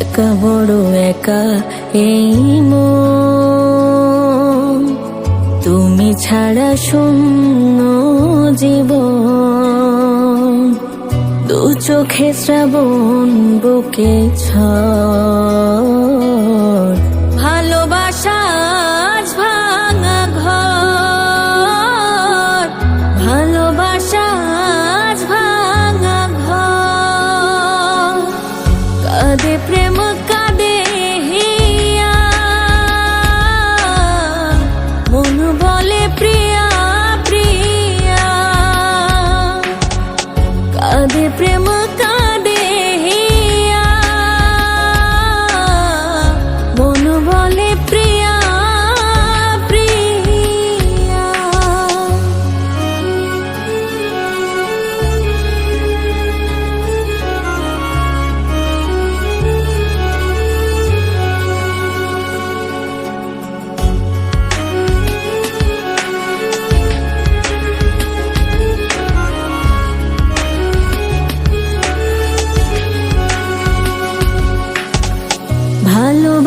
একা বড় একা এই মন। তুমি ছাড়া শূন্য জীবন। দু চোখে শ্রাবণ বুকে ছ ভালোবাসা কাঁদে প্রেম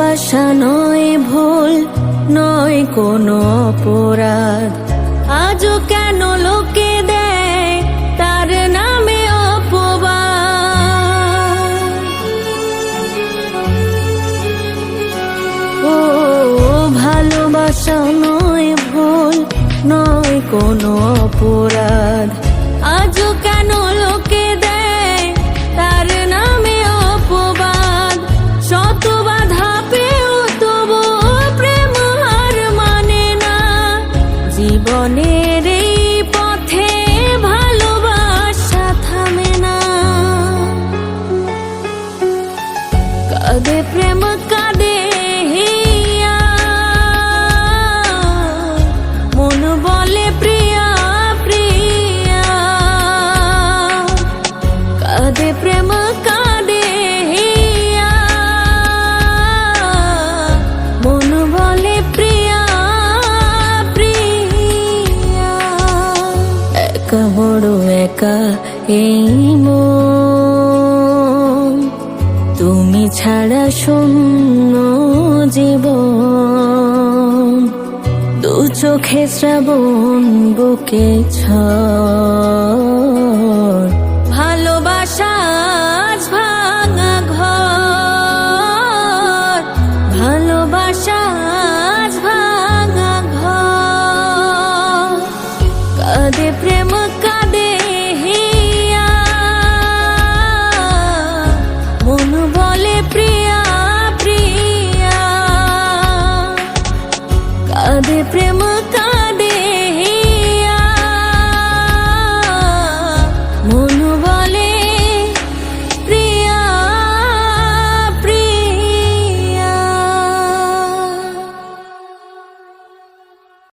ভালোবাসা নয় ভুল, নয় কোনো অপরাধ। আজও কেন লোকে দেয় তার নামে অপবাদ? ও ভালোবাসা নয় ভুল, নয় কোনো অপরাধ। আজও কেন লোকে জীবনের এই পথে ভালোবাসা থামে না। কাঁদে প্রেম কাঁদে মন বলে প্রিয়া প্রিয়া। কাঁদে একা বড় একা এই মন। তুমি ছাড়া শূন্য জীবন। দু চোখে শ্রাবণ বুকে ঝড়। ভালোবাসা ভাঙা